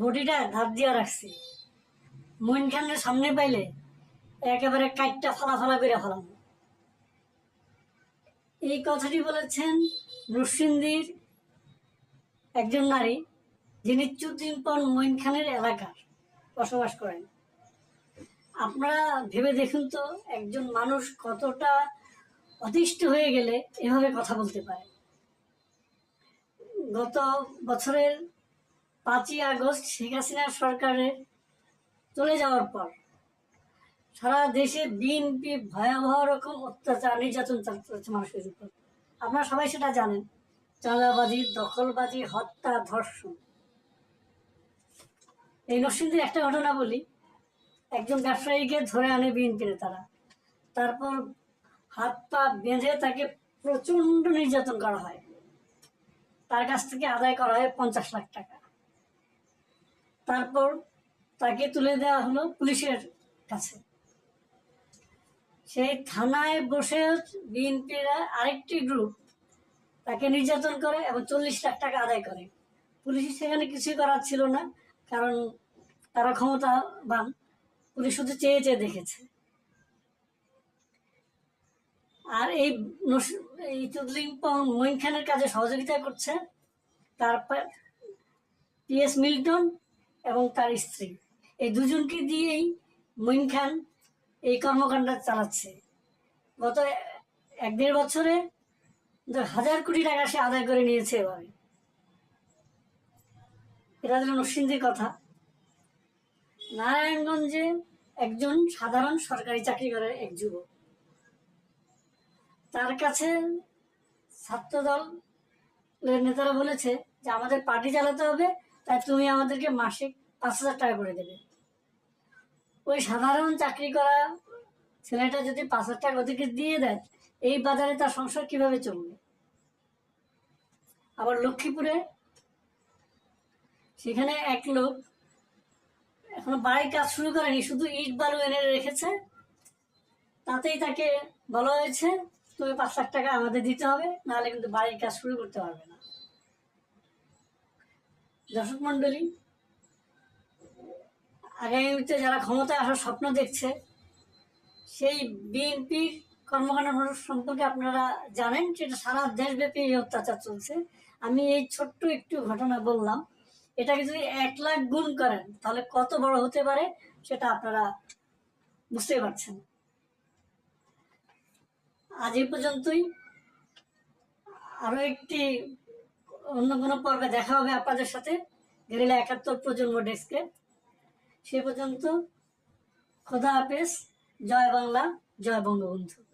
বডিটা ধার দিয়া রাখছি। মইন খানের সামনে পাইলে একেবারে কাইটটা ফালা ফালা করে ফেলাম। এই কথাটি বলেছেন নরসিংদীর একজন নারী যিনি চুদ্দিনপন মইন খানের এলাকার বসবাস করেন। আপনারা ভেবে দেখুন তো, একজন মানুষ কতটা অতিষ্ঠ হয়ে গেলে এভাবে কথা বলতে পারে। গত বছরের পাঁচই আগস্ট শেখ হাসিনার সরকারের চলে যাওয়ার পর সারা দেশে বিএনপি ভয়াবহ রকম অত্যাচার, নির্যাতন চালাচ্ছে মানুষের উপর। আপনারা সবাই সেটা জানেন। চাঁদাবাজি, দখলবাজি, হত্যা, ধর্ষণ। এই নরসিংদীর একটা ঘটনা বলি। একজন ব্যবসায়ীকে ধরে আনে বিএনপি নেতারা। তারপর হাত পা বেঁধে তাকে প্রচণ্ড নির্যাতন করা হয়। তার কাছ থেকে আদায় করা হয় পঞ্চাশ লাখ টাকা। তারপর তাকে তুলে দেওয়া হলো পুলিশের কাছে। সেই থানায় বসে বিএনপির আরেকটি গ্রুপ তাকে নির্যাতন করে এবং চল্লিশ লাখ টাকা আদায় করে। পুলিশ সেখানে কিছুই করার ছিল না, কারণ তারা ক্ষমতাবান। পুলিশ শুধু চেয়ে চেয়ে দেখেছে। আর এই এই চুদলিংপং খানের কাজে সহযোগিতা করছে। তার পিএস মিল্টন এবং তার স্ত্রী। এই দুজনকে দিয়েই মঈন খান এই কর্মকাণ্ড চালাচ্ছে। গত এক দেড় বছরে হাজার কোটি টাকা সে আদায় করে নিয়েছে এবারে এটা হলো নরসিংদীর কথা। নারায়ণগঞ্জে একজন সাধারণ সরকারি চাকরি করে এক যুবক। তার কাছে ছাত্রদল নেতারা বলেছে যে, আমাদের পার্টি চালাতে হবে তাই তুমি আমাদেরকে মাসিক পাঁচ হাজার টাকা করে দেবে। ওই সাধারণ চাকরি করা ছেলেটা যদি পাঁচ হাজার টাকা ওদেরকে দিয়ে দেয়, এই বাজারে তার সংসার কীভাবে চলবে? আবার লক্ষ্মীপুরে সেখানে এক লোক এখনও বাড়ির কাজ শুরু করেনি, শুধু ইট বালু এনে রেখেছে। তাতেই তাকে বলা হয়েছে তুমি পাঁচ লাখ টাকা আমাদের দিতে হবে, নাহলে কিন্তু বাড়ির কাজ শুরু করতে পারবে না। দর্শক মন্ডলী আগামীতে যারা ক্ষমতায় আসার স্বপ্ন দেখছে, সেই বিএনপির কর্মকাণ্ড সম্পর্কে আপনারা জানেন সেটা সারা দেশব্যাপী এই অত্যাচার চলছে। আমি এই ছোট্ট একটু ঘটনা বললাম। এটাকে যদি এক লাখ গুণ করেন, তাহলে কত বড় হতে পারে সেটা আপনারা বুঝতে পারছেন। আজ এই পর্যন্তই। আরও একটি অন্য কোনো পর্বে দেখা হবে আপনাদের সাথে। গেরিলা একাত্তর প্রজন্ম ডেস্কে। সে পর্যন্ত খোদা হাফেজ, জয় বাংলা, জয় বঙ্গবন্ধু।